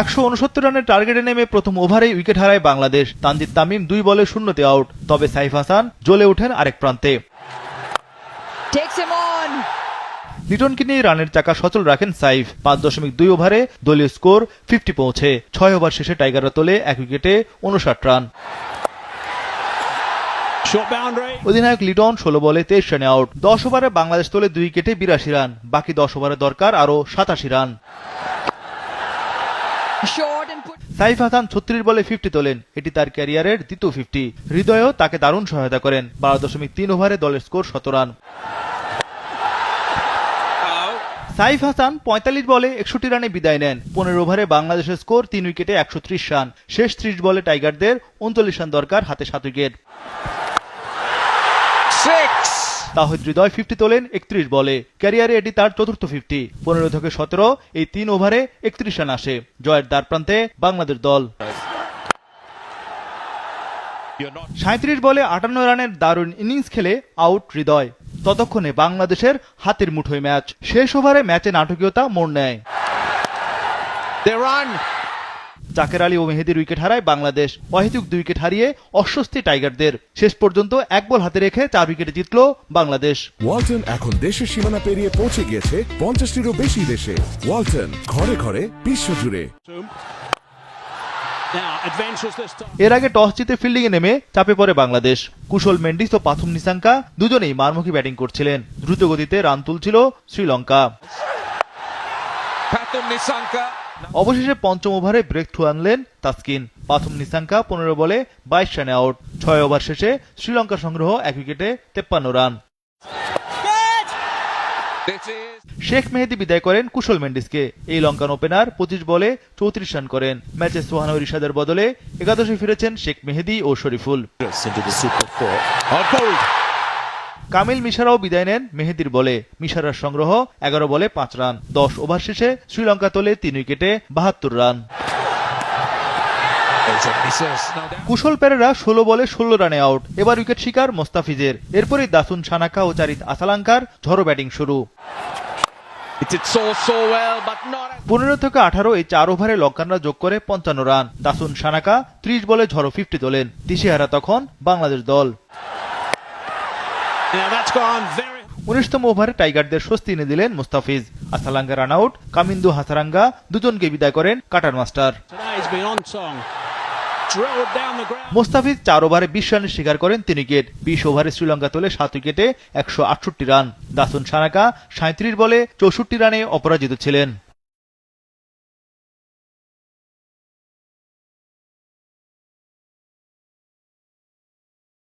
একশো উনসত্তর রানের টার্গেটে নেমে প্রথম ওভারেই উইকেট হারায় বাংলাদেশ। তানজিদ তামিম দুই বলে শূন্যতে আউট তবে সাইফ হাসান জ্বলে ওঠেন আরেক প্রান্তে। লিটনকে নিয়ে রানের চাকা সচল রাখেন সাইফ। পাঁচ দশমিক দুই ওভারে দলীয় স্কোর ফিফটি পৌঁছে ছয় ওভার শেষে টাইগাররা তোলে এক উইকেটে উনষাট রান। অধিনায়ক লিটন ষোলো বলে তেইশ রানে আউট দশ ওভারে বাংলাদেশ তোলে দুই উইকেটে বিরাশি রান বাকি দশ ওভারে দরকার আরও সাতাশি রান. সাইফ হাসান ছত্রিশ বলে ফিফটি তোলেন। এটি তার ক্যারিয়ারের দ্বিতীয় ফিফটি হৃদয়ও তাকে দারুণ সহায়তা করেন। বারো দশমিক তিন ওভারে দলের স্কোর শত রান। সাইফ হাসান পঁয়তাল্লিশ বলে একষট্টি রানে বিদায় নেন। পনেরো ওভারে বাংলাদেশের স্কোর তিন উইকেটে একশো ত্রিশ রান। শেষ ত্রিশ বলে টাইগারদের উনচল্লিশ রান দরকার হাতে সাত উইকেট. তাহিদ হৃদয় ফিফটি তোলেন একত্রিশ বলে। ক্যারিয়ারে এটি তার চতুর্থ ফিফটি পনেরো থেকে সতেরো, এই তিন ওভারে একত্রিশ রান আসে। জয়ের দ্বার প্রান্তে বাংলাদেশ দল. সাঁত্রিশ বলে আটান্ন রানের দারুণ ইনিংস খেলে আউট হৃদয়। ততক্ষণে বাংলাদেশের হাতের মুঠোয় ম্যাচ। শেষ ওভারে ম্যাচে নাটকীয়তা মোড় নেয়. জাকের আলী ও মেহেদির উইকেট হারায় বাংলাদেশ। অহেতুক দুই উইকেট হারিয়ে অস্বস্তি টাইগারদের। শেষ পর্যন্ত এক বল হাতে রেখে চার উইকেটে জিতল বাংলাদেশ। ওয়ালটন এখন দেশের সীমানা পেরিয়ে পৌঁছে গিয়েছে পঞ্চাশটিরও বেশি দেশে। ওয়ালটন ঘরে ঘরে বিশ্বজুড়ে. এর আগে টস জিতে ফিল্ডিংয়ে নেমে চাপে পড়ে বাংলাদেশ। কুশল মেন্ডিস ও পাথুম নিসাঙ্কা দুজনেই মারমুখী ব্যাটিং করছিলেন। দ্রুতগতিতে রান তুলছিল শ্রীলঙ্কা. অবশেষে পঞ্চম ওভারে ব্রেক থ্রু আনলেন তাসকিন। প্রথম নিসাঙ্কা পনেরো বলে বাইশ রানে আউট। ছয় ওভার শেষে শ্রীলঙ্কার সংগ্রহ এক উইকেটে তেপ্পান্ন রান। শেখ মেহেদি বিদায় করেন কুশল মেন্ডিসকে। এই লঙ্কান ওপেনার পঁচিশ বলে চৌত্রিশ রান করেন। ম্যাচে সোহানুর ইশাদের বদলে একাদশে ফিরেছেন শেখ মেহেদি ও শরীফুল। কামিল মিশারাও বিদায় নেন মেহেদির বলে। মিশারার সংগ্রহ এগারো বলে পাঁচ রান। দশ ওভার শেষে শ্রীলঙ্কা তোলে তিন উইকেটে বাহাত্তর রান. কুশল পেরেরা ষোলো বলে ষোলো রানে আউট। এবার উইকেট শিকার মোস্তাফিজের। এরপরই দাসুন সানাকা ও চারিত আসালাঙ্কার ঝড়ো ব্যাটিং শুরু। পনেরো থেকে আঠারো এই চার ওভারে লঙ্কানরা যোগ করে পঞ্চান্ন রান। দাসুন সানাকা ত্রিশ বলে ঝড়ো ফিফটি তোলেন। দিশেহারা তখন বাংলাদেশ দল। উনিশতম ওভারে টাইগারদের স্বস্তি এনে দিলেন মুস্তাফিজ। আসালাঙ্গা রান আউট কামিন্দু হাসারাঙ্গা দুজনকে বিদায় করেন কাটার মাস্টার. মোস্তাফিজ চার ওভারে বিশ রানের শিকার করেন তিন উইকেট। বিশ ওভারে শ্রীলঙ্কা তোলে সাত উইকেটে একশো আটষট্টি রান। দাসুন সানাকা সাঁত্রিশ বলে চৌষট্টি রানে অপরাজিত ছিলেন।